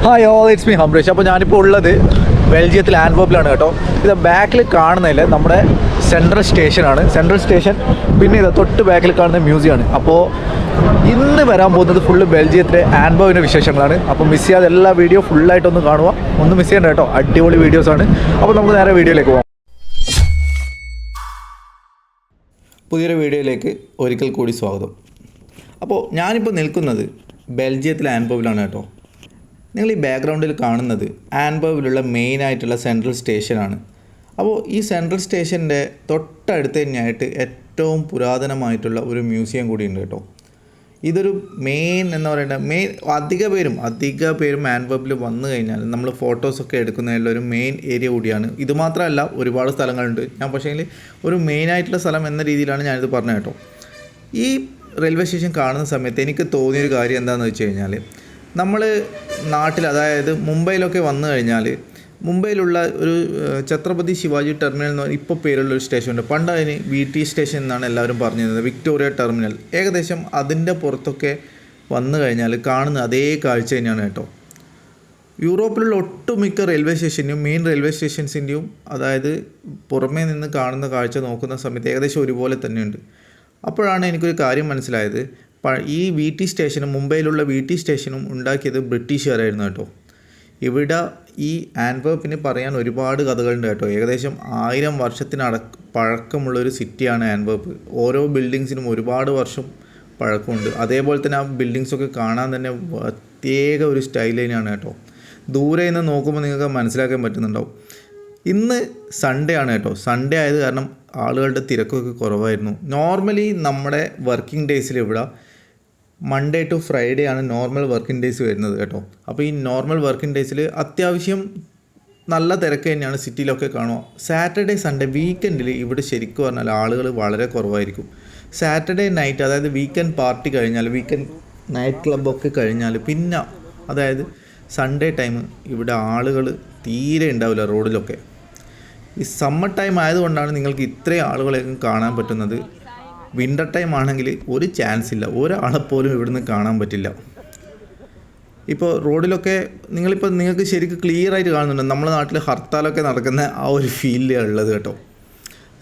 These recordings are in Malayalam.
Hi all it's me Hamresh അപ്പോൾ ഞാനിപ്പോൾ ഉള്ളത് ബെൽജിയത്തിൽ ആൻഡ്വോപ്പിലാണ് കേട്ടോ. ഇത് ബാക്കിൽ കാണുന്നതിൽ നമ്മുടെ സെൻട്രൽ സ്റ്റേഷനാണ് സെൻട്രൽ സ്റ്റേഷൻ പിന്നെ ഇത് തൊട്ട് ബാക്കിൽ കാണുന്ന മ്യൂസിയമാണ് അപ്പോൾ ഇന്ന് വരാൻ പോകുന്നത് ഫുള്ള് ബെൽജിയത്തിലെ ആൻബോവിന്റെ വിശേഷങ്ങളാണ്. അപ്പോൾ മിസ് ചെയ്യാതെ എല്ലാ വീഡിയോ ഫുള്ളായിട്ടൊന്ന് കാണുക. ഒന്നും മിസ് ചെയ്യണ്ട കേട്ടോ. അടിപൊളി വീഡിയോസാണ് അപ്പോൾ നമുക്ക് നേരെ വീഡിയോയിലേക്ക് പോകാം പുതിയൊരു വീഡിയോയിലേക്ക് ഒരിക്കൽ കൂടി സ്വാഗതം. അപ്പോൾ ഞാനിപ്പോൾ നിൽക്കുന്നത് ബെൽജിയത്തിലെ ആൻബോവിലാണ് കേട്ടോ. നിങ്ങൾ ഈ ബാക്ക്ഗ്രൗണ്ടിൽ കാണുന്നത് ആൻബോവിലുള്ള മെയിൻ ആയിട്ടുള്ള സെൻട്രൽ സ്റ്റേഷനാണ് അപ്പോൾ ഈ സെൻട്രൽ സ്റ്റേഷന്റെ തൊട്ടടുത്ത് തന്നെയായിട്ട് ഏറ്റവും പുരാതനമായിട്ടുള്ള ഒരു മ്യൂസിയം കൂടി ഉണ്ട് കേട്ടോ. ഇതൊരു മെയിൻ എന്ന് പറയുന്നത് മെയിൻ അധിക പേരും അധിക പേരും ആൻവബിൽ വന്നു കഴിഞ്ഞാൽ നമ്മൾ ഫോട്ടോസൊക്കെ എടുക്കുന്നതിലുള്ള ഒരു മെയിൻ ഏരിയ കൂടിയാണ്. ഇത് മാത്രമല്ല ഒരുപാട് സ്ഥലങ്ങളുണ്ട്. ഞാൻ പക്ഷേ ഒരു മെയിൻ ആയിട്ടുള്ള സ്ഥലം എന്ന രീതിയിലാണ് ഞാനിത് പറഞ്ഞത് കേട്ടോ. ഈ റെയിൽവേ സ്റ്റേഷൻ കാണുന്ന സമയത്ത് എനിക്ക് തോന്നിയൊരു കാര്യം എന്താണെന്ന് വെച്ച് കഴിഞ്ഞാൽ നമ്മൾ നാട്ടിൽ അതായത് മുംബൈയിലൊക്കെ വന്നു കഴിഞ്ഞാൽ മുംബൈയിലുള്ള ഒരു ഛത്രപതി ശിവാജി ടെർമിനൽ എന്ന് പറഞ്ഞാൽ ഇപ്പോൾ പേരുള്ള ഒരു സ്റ്റേഷനുണ്ട്. പണ്ട് അതിന് വി ടി സ്റ്റേഷൻ എന്നാണ് എല്ലാവരും പറഞ്ഞിരുന്നത്. Victoria terminal. ഏകദേശം അതിന്റെ പുറത്തൊക്കെ വന്നു കഴിഞ്ഞാൽ കാണുന്ന അതേ കാഴ്ച തന്നെയാണ് കേട്ടോ. യൂറോപ്പിലുള്ള ഒട്ടുമിക്ക റെയിൽവേ സ്റ്റേഷന്റെയും മെയിൻ റെയിൽവേ സ്റ്റേഷൻസിന്റെയും അതായത് പുറമേ നിന്ന് കാണുന്ന കാഴ്ച നോക്കുന്ന സമയത്ത് ഏകദേശം ഒരുപോലെ തന്നെയുണ്ട്. അപ്പോഴാണ് എനിക്കൊരു കാര്യം മനസ്സിലായത്. ഈ വി ടി സ്റ്റേഷനും മുംബൈയിലുള്ള വി ടി സ്റ്റേഷനും ഉണ്ടാക്കിയത് ബ്രിട്ടീഷുകാരായിരുന്നു കേട്ടോ. ഇവിടെ ഈ ആൻവേപ്പിന് പറയാൻ ഒരുപാട് കഥകളുണ്ട് കേട്ടോ. ഏകദേശം ആയിരം വർഷത്തിനട പഴക്കമുള്ളൊരു സിറ്റിയാണ് ആൻവേപ്പ് ഓരോ ബിൽഡിങ്സിനും ഒരുപാട് വർഷം പഴക്കമുണ്ട്. അതേപോലെ തന്നെ ആ ബിൽഡിങ്സൊക്കെ കാണാൻ തന്നെ പ്രത്യേക ഒരു സ്റ്റൈൽ തന്നെയാണ് കേട്ടോ. ദൂരെ നിന്ന് നോക്കുമ്പോൾ നിങ്ങൾക്ക് മനസ്സിലാക്കാൻ പറ്റുന്നുണ്ടാവും. ഇന്ന് സൺഡേ ആണ് കേട്ടോ. സൺഡേ ആയത് കാരണം ആളുകളുടെ തിരക്കൊക്കെ കുറവായിരുന്നു. നോർമലി നമ്മുടെ വർക്കിംഗ് ഡേയ്സിൽ ഇവിടെ മൺഡേ ടു ഫ്രൈഡേ ആണ് നോർമൽ വർക്കിംഗ് ഡേയ്സ് വരുന്നത് കേട്ടോ. അപ്പോൾ ഈ നോർമൽ വർക്കിംഗ് ഡേയ്സിൽ അത്യാവശ്യം നല്ല തിരക്ക് തന്നെയാണ് സിറ്റിയിലൊക്കെ കാണുക. സാറ്റർഡേ സൺഡേ വീക്കെൻഡിൽ ഇവിടെ ശരിക്കും പറഞ്ഞാൽ ആളുകൾ വളരെ കുറവായിരിക്കും. സാറ്റർഡേ നൈറ്റ് അതായത് വീക്കെൻഡ് പാർട്ടി കഴിഞ്ഞാൽ വീക്കെൻഡ് നൈറ്റ് ക്ലബ്ബൊക്കെ കഴിഞ്ഞാൽ പിന്നെ അതായത് സൺഡേ ടൈം ഇവിടെ ആളുകൾ തീരെ ഉണ്ടാവില്ല റോഡിലൊക്കെ ഈ സമ്മർ ടൈം ആയതുകൊണ്ടാണ് നിങ്ങൾക്ക് ഇത്രയും ആളുകളെയൊക്കെ കാണാൻ പറ്റുന്നത്. വിന്റർ ടൈം ആണെങ്കിൽ ഒരു ചാൻസ് ഇല്ല. ഒരാളെ പോലും ഇവിടുന്ന് കാണാൻ പറ്റില്ല. ഇപ്പോൾ റോഡിലൊക്കെ നിങ്ങളിപ്പോൾ നിങ്ങൾക്ക് ശരിക്കും ക്ലിയർ ആയിട്ട് കാണുന്നുണ്ട്. നമ്മുടെ നാട്ടിൽ ഹർത്താലൊക്കെ നടക്കുന്ന ആ ഒരു ഫീലിലാണ് ഉള്ളത് കേട്ടോ.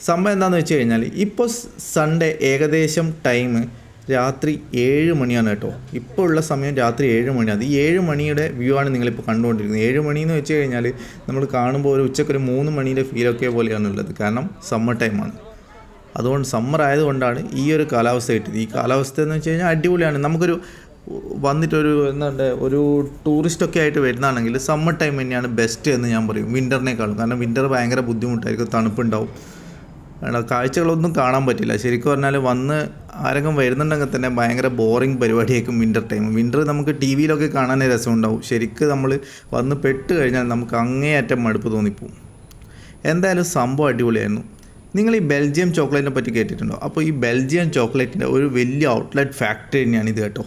സംഭവം എന്താണെന്ന് വെച്ച് കഴിഞ്ഞാൽ ഇപ്പോൾ സൺഡേ ഏകദേശം ടൈം രാത്രി ഏഴ് മണിയാണ് കേട്ടോ. ഇപ്പോൾ ഉള്ള സമയം രാത്രി ഏഴ് മണിയാണ്. ഈ ഏഴ് മണിയുടെ വ്യൂ ആണ് നിങ്ങളിപ്പോൾ കണ്ടുകൊണ്ടിരിക്കുന്നത്. ഏഴ് മണി എന്ന് വെച്ച് കഴിഞ്ഞാൽ നമ്മൾ കാണുമ്പോൾ ഒരു ഉച്ചക്കൊരു മൂന്ന് മണീന്റെ ഫീലൊക്കെ പോലെയാണുള്ളത്. കാരണം സമ്മർ ടൈമാണ് അതുകൊണ്ട് സമ്മർ ആയതുകൊണ്ടാണ് ഈ ഒരു കാലാവസ്ഥ കിട്ടിയത്. ഈ കാലാവസ്ഥ എന്ന് വെച്ച് കഴിഞ്ഞാൽ അടിപൊളിയാണ്. നമുക്കൊരു വന്നിട്ടൊരു എന്താണ്ട് ഒരു ടൂറിസ്റ്റൊക്കെ ആയിട്ട് വരുന്നതാണെങ്കിൽ സമ്മർ ടൈം തന്നെയാണ് ബെസ്റ്റ് എന്ന് ഞാൻ പറയും. വിന്ററിനേക്കാളും കാരണം വിന്റർ ഭയങ്കര ബുദ്ധിമുട്ടായിരിക്കും. തണുപ്പുണ്ടാവും. കാഴ്ചകളൊന്നും കാണാൻ പറ്റില്ല. ശരിക്കും പറഞ്ഞാൽ വന്ന് ആരെങ്കിലും വരുന്നുണ്ടെങ്കിൽ തന്നെ ഭയങ്കര ബോറിങ് പരിപാടിയായിരിക്കും വിന്റർ ടൈം വിന്റർ നമുക്ക് ടി വിയിലൊക്കെ കാണാനേ രസമുണ്ടാവും. ശരിക്കും നമ്മൾ വന്ന് പെട്ട് കഴിഞ്ഞാൽ നമുക്ക് അങ്ങേയറ്റം മടുപ്പ് തോന്നിപ്പോവും. എന്തായാലും സംഭവം അടിപൊളിയായിരുന്നു. നിങ്ങൾ ഈ ബെൽജിയം ചോക്ലേറ്റിനെ പറ്റി കേട്ടിട്ടുണ്ടോ? അപ്പോൾ ഈ ബെൽജിയം ചോക്ലേറ്റിന്റെ ഒരു വലിയ ഔട്ട്ലെറ്റ് ഫാക്ടറി തന്നെയാണ് ഇത് കേട്ടോ.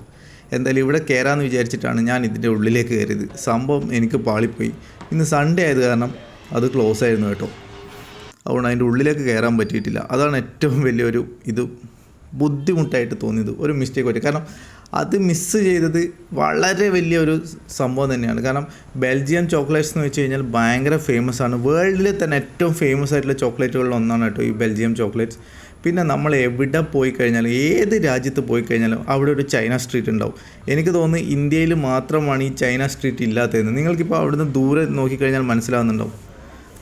എന്തായാലും ഇവിടെ കയറാമെന്ന് വിചാരിച്ചിട്ടാണ് ഞാൻ ഇതിന്റെ ഉള്ളിലേക്ക് കയറിയത്. സംഭവം എനിക്ക് പാളിപ്പോയി. ഇന്ന് സൺഡേ ആയത് കാരണം അത് ക്ലോസ് ആയിരുന്നു കേട്ടോ. അതുകൊണ്ട് അതിന്റെ ഉള്ളിലേക്ക് കയറാൻ പറ്റിയിട്ടില്ല. അതാണ് ഏറ്റവും വലിയൊരു ഇത് ബുദ്ധിമുട്ടായിട്ട് തോന്നിയത്. ഒരു മിസ്റ്റേക്ക് പറ്റി. കാരണം അത് മിസ്സ് ചെയ്തത് വളരെ വലിയൊരു സംഭവം തന്നെയാണ്. കാരണം ബെൽജിയം ചോക്ലേറ്റ്സ് എന്ന് വെച്ച് കഴിഞ്ഞാൽ ഭയങ്കര ഫേമസ് ആണ്. വേൾഡിൽ തന്നെ ഏറ്റവും ഫേമസ് ആയിട്ടുള്ള ചോക്ലേറ്റുകളിൽ ഒന്നാണ് കേട്ടോ ഈ ബെൽജിയം ചോക്ലേറ്റ്സ് പിന്നെ നമ്മൾ എവിടെ പോയി കഴിഞ്ഞാലും ഏത് രാജ്യത്ത് പോയി കഴിഞ്ഞാലും അവിടെ ഒരു ചൈന സ്ട്രീറ്റ് ഉണ്ടാവും. എനിക്ക് തോന്നുന്നു ഇന്ത്യയിൽ മാത്രമാണ് ഈ ചൈന സ്ട്രീറ്റ് ഇല്ലാത്തതെന്ന്. നിങ്ങൾക്കിപ്പോൾ അവിടുന്ന് ദൂരെ നോക്കിക്കഴിഞ്ഞാൽ മനസ്സിലാവുന്നുണ്ടാവും.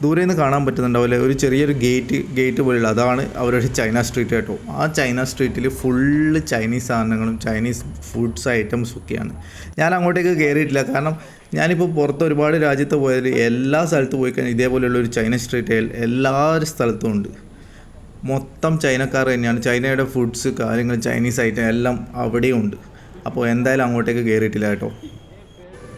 ദൂരെ നിന്ന് കാണാൻ പറ്റുന്നുണ്ടാവില്ല. ഒരു ചെറിയൊരു ഗേറ്റ് ഗേറ്റ് പോലുള്ള അതാണ് അവരുടെ ചൈന സ്ട്രീറ്റ് കേട്ടോ. ആ ചൈന സ്ട്രീറ്റിൽ ഫുള്ള് ചൈനീസ് സാധനങ്ങളും ചൈനീസ് ഫുഡ്സ് ഐറ്റംസ് ഒക്കെയാണ്. ഞാൻ അങ്ങോട്ടേക്ക് കയറിയിട്ടില്ല കാരണം ഞാനിപ്പോൾ പുറത്ത് ഒരുപാട് രാജ്യത്ത് പോയതിൽ എല്ലാ സ്ഥലത്തും പോയി കഴിഞ്ഞാൽ ഇതേപോലെയുള്ള ഒരു ചൈന സ്ട്രീറ്റ് എല്ലാ സ്ഥലത്തും ഉണ്ട്. മൊത്തം ചൈനക്കാർ തന്നെയാണ്. ചൈനയുടെ ഫുഡ്സ് കാര്യങ്ങൾ ചൈനീസ് ഐറ്റം എല്ലാം അവിടെയും ഉണ്ട്. അപ്പോൾ എന്തായാലും അങ്ങോട്ടേക്ക് കയറിയിട്ടില്ല കേട്ടോ.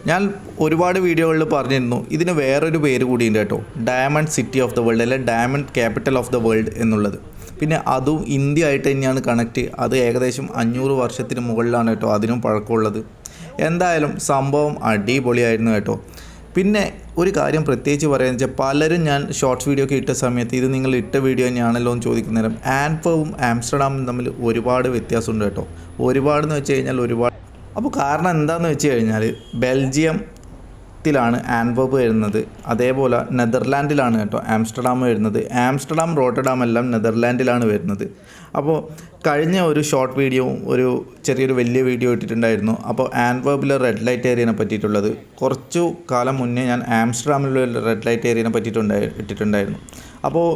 ഞാൻ ഒരുപാട് വീഡിയോകളിൽ പറഞ്ഞിരുന്നു. ഇതിന് വേറൊരു പേര് കൂടിയുണ്ട് കേട്ടോ. Diamond city of the world അല്ലെ diamond capital of the world എന്നുള്ളത്. പിന്നെ അതും ഇന്ത്യ ആയിട്ട് തന്നെയാണ് കണക്ട് അത് ഏകദേശം അഞ്ഞൂറ് വർഷത്തിന് മുകളിലാണ് കേട്ടോ അതിനും പഴക്കമുള്ളത്. എന്തായാലും സംഭവം അടിപൊളിയായിരുന്നു കേട്ടോ. പിന്നെ ഒരു കാര്യം പ്രത്യേകിച്ച് പറയുന്നത് വെച്ചാൽ പലരും ഞാൻ ഷോർട്സ് വീഡിയോ ഒക്കെ ഇട്ട സമയത്ത് ഇത് നിങ്ങൾ ഇട്ട വീഡിയോ തന്നെയാണല്ലോ എന്ന് ചോദിക്കുന്നേരം. ആൻഫവും ആംസ്റ്റർഡാമും തമ്മിൽ ഒരുപാട് വ്യത്യാസമുണ്ട് കേട്ടോ. ഒരുപാടെന്ന് വെച്ച് കഴിഞ്ഞാൽ ഒരുപാട് അപ്പോൾ കാരണം എന്താണെന്ന് വെച്ച് കഴിഞ്ഞാൽ ബെൽജിയം പത്തിലാണ് ആൻവേബ് വരുന്നത്. അതേപോലെ നെതർലാൻഡിലാണ് കേട്ടോ ആംസ്റ്റർഡാം വരുന്നത്. ആംസ്റ്റർഡാം റോട്ടർഡാം എല്ലാം നെതർലാൻഡിലാണ് വരുന്നത്. അപ്പോൾ കഴിഞ്ഞ ഒരു ഷോർട്ട് വീഡിയോ ഒരു ചെറിയൊരു വലിയ വീഡിയോ ഇട്ടിട്ടുണ്ടായിരുന്നു. അപ്പോൾ ആൻവേബിലെ റെഡ് ലൈറ്റ് ഏരിയനെ പറ്റിയിട്ടുള്ളത്. കുറച്ചു കാലം മുന്നേ ഞാൻ ആംസ്റ്റർഡാമിലുള്ള റെഡ് ലൈറ്റ് ഏരിയനെ പറ്റിയിട്ടുണ്ടായി ഇട്ടിട്ടുണ്ടായിരുന്നു. അപ്പോൾ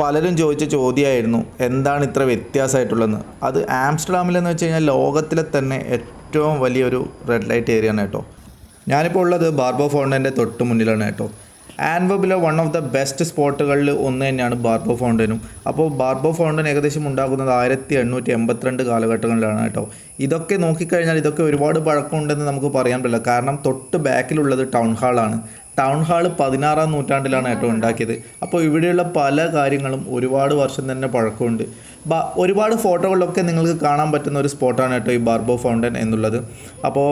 പലരും ചോദിച്ച ചോദ്യമായിരുന്നു എന്താണ് ഇത്ര വ്യത്യാസമായിട്ടുള്ളതെന്ന്? അത് ആംസ്റ്റർഡാമിലെന്ന് വെച്ച് കഴിഞ്ഞാൽ ലോകത്തിലെ തന്നെ ഏറ്റവും വലിയൊരു റെഡ് ലൈറ്റ് ഏരിയ ആണ് കേട്ടോ. ഞാനിപ്പോൾ ഉള്ളത് ബാർബോ ഫൗണ്ടന്റെ തൊട്ട് മുന്നിലാണ് കേട്ടോ. ആൻവബിലെ വൺ ഓഫ് ദ ബെസ്റ്റ് സ്പോട്ടുകളിൽ ഒന്ന് തന്നെയാണ് ബാർബോ ഫൗണ്ടനും. അപ്പോൾ ബാർബോ ഫൗണ്ടൻ ഏകദേശം ഉണ്ടാകുന്നത് ആയിരത്തി എണ്ണൂറ്റി എൺപത്തിരണ്ട് കാലഘട്ടങ്ങളിലാണ് കേട്ടോ. ഇതൊക്കെ നോക്കിക്കഴിഞ്ഞാൽ ഇതൊക്കെ ഒരുപാട് പഴക്കമുണ്ടെന്ന് നമുക്ക് പറയാൻ പറ്റില്ല. കാരണം തൊട്ട് ബാക്കിലുള്ളത് ടൗൺ ഹാളാണ് ടൗൺ ഹാൾ പതിനാറാം നൂറ്റാണ്ടിലാണ് കേട്ടോ ഉണ്ടാക്കിയത്. അപ്പോൾ ഇവിടെയുള്ള പല കാര്യങ്ങളും ഒരുപാട് വർഷം തന്നെ പഴക്കമുണ്ട്. ബ ഒരുപാട് ഫോട്ടോകളിലൊക്കെ നിങ്ങൾക്ക് കാണാൻ പറ്റുന്ന ഒരു സ്പോട്ടാണ് കേട്ടോ ഈ ബാർബോ ഫൗണ്ടൻ എന്നുള്ളത്. അപ്പോൾ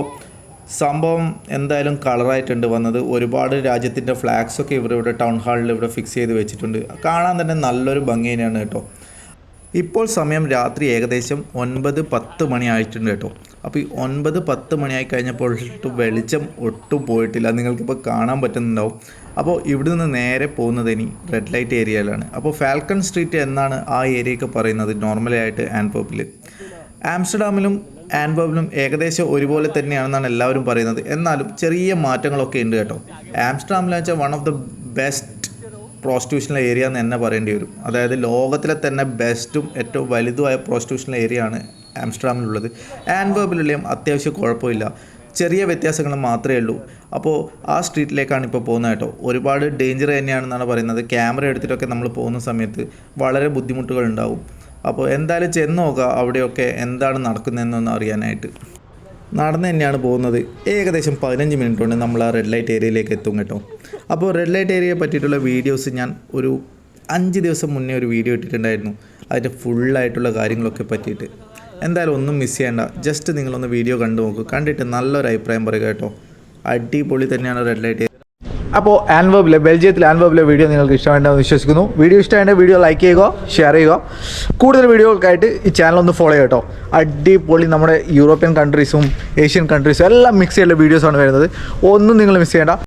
സംഭവം എന്തായാലും കളറായിട്ടുണ്ട് വന്നത്. ഒരുപാട് രാജ്യത്തിന്റെ ഫ്ലാഗ്സൊക്കെ ഇവർ ഇവിടെ ടൗൺ ഹാളിൽ ഇവിടെ ഫിക്സ് ചെയ്ത് വെച്ചിട്ടുണ്ട്. കാണാൻ തന്നെ നല്ലൊരു ഭംഗി തന്നെയാണ് കേട്ടോ. ഇപ്പോൾ സമയം രാത്രി ഏകദേശം ഒൻപത് പത്ത് മണി ആയിട്ടുണ്ട് കേട്ടോ. അപ്പോൾ ഈ ഒൻപത് പത്ത് മണിയായി കഴിഞ്ഞപ്പോൾ വെളിച്ചം ഒട്ടും പോയിട്ടില്ല. നിങ്ങൾക്കിപ്പോൾ കാണാൻ പറ്റുന്നുണ്ടാവും. അപ്പോൾ ഇവിടെ നിന്ന് നേരെ പോകുന്നത് ഇനി റെഡ് ലൈറ്റ് ഏരിയയിലാണ് അപ്പോൾ ഫാൽക്കൺ സ്ട്രീറ്റ് എന്നാണ് ആ ഏരിയയൊക്കെ പറയുന്നത് നോർമലായിട്ട് ആയിട്ട് ആൻപോപ്പിൽ ആംസ്റ്റർഡാമിലും ആൻഡ്പോപ്പിലും ഏകദേശം ഒരുപോലെ തന്നെയാണെന്നാണ് എല്ലാവരും പറയുന്നത്. എന്നാലും ചെറിയ മാറ്റങ്ങളൊക്കെ ഉണ്ട് കേട്ടോ. ആംസ്റ്റർഡാമിലെന്ന് വെച്ചാൽ one of the best prostitutional area എന്ന് തന്നെ പറയേണ്ടി വരും. അതായത് ലോകത്തിലെ തന്നെ ബെസ്റ്റും ഏറ്റവും വലുതുമായ പ്രോസ്റ്റിറ്റ്യൂഷണൽ ഏരിയ ആണ് ആംസ്റ്റർഡാമിലുള്ളത് ആൻബോബിലെല്ലാം അത്യാവശ്യം കുഴപ്പമില്ല. ചെറിയ വ്യത്യാസങ്ങൾ മാത്രമേ ഉള്ളൂ. അപ്പോൾ ആ സ്ട്രീറ്റിലേക്കാണ് ഇപ്പോൾ പോകുന്നത് കേട്ടോ. ഒരുപാട് ഡേഞ്ചർ തന്നെയാണെന്നാണ് പറയുന്നത്. ക്യാമറ എടുത്തിട്ടൊക്കെ നമ്മൾ പോകുന്ന സമയത്ത് വളരെ ബുദ്ധിമുട്ടുകൾ ഉണ്ടാവും. അപ്പോൾ എന്തായാലും ചെന്ന് നോക്കുക അവിടെയൊക്കെ എന്താണ് നടക്കുന്നതെന്നൊന്ന് അറിയാനായിട്ട്. നടന്ന് തന്നെയാണ് പോകുന്നത്. ഏകദേശം പതിനഞ്ച് മിനിറ്റ് കൊണ്ട് നമ്മൾ ആ റെഡ് ലൈറ്റ് ഏരിയയിലേക്ക് എത്തും കേട്ടോ. അപ്പോൾ റെഡ് ലൈറ്റ് ഏരിയയെ പറ്റിയിട്ടുള്ള വീഡിയോസ് ഞാൻ ഒരു അഞ്ച് ദിവസം മുന്നേ ഒരു വീഡിയോ ഇട്ടിട്ടുണ്ടായിരുന്നു. അതിന്റെ ഫുള്ളായിട്ടുള്ള കാര്യങ്ങളൊക്കെ പറ്റിയിട്ട്. എന്തായാലും ഒന്നും മിസ് ചെയ്യേണ്ട. ജസ്റ്റ് നിങ്ങളൊന്ന് വീഡിയോ കണ്ടു നോക്കൂ. കണ്ടിട്ട് നല്ലൊരു അഭിപ്രായം പറയുക കേട്ടോ. അടിപൊളി തന്നെയാണ് റെഡ് ലൈറ്റ് ഏരിയ അപ്പോൾ ആൻവബിലെ ബെൽജിയത്തിൽ ആൻവബിലെ വീഡിയോ നിങ്ങൾക്ക് ഇഷ്ടമായിട്ടുണ്ടെന്ന് വിശ്വസിക്കുന്നു. വീഡിയോ ഇഷ്ടമായിട്ട് വീഡിയോ ലൈക്ക് ചെയ്യുക ഷെയർ ചെയ്യുക. കൂടുതൽ വീഡിയോകൾക്കായിട്ട് ഈ ചാനൽ ഒന്ന് ഫോളോ ചെയ്യട്ടോ. അടിപൊളി നമ്മുടെ യൂറോപ്യൻ കൺട്രീസും ഏഷ്യൻ കൺട്രീസും എല്ലാം മിക്സ് ചെയ്യുള്ള വീഡിയോസാണ് വരുന്നത്. ഒന്നും നിങ്ങൾ മിസ് ചെയ്യേണ്ട.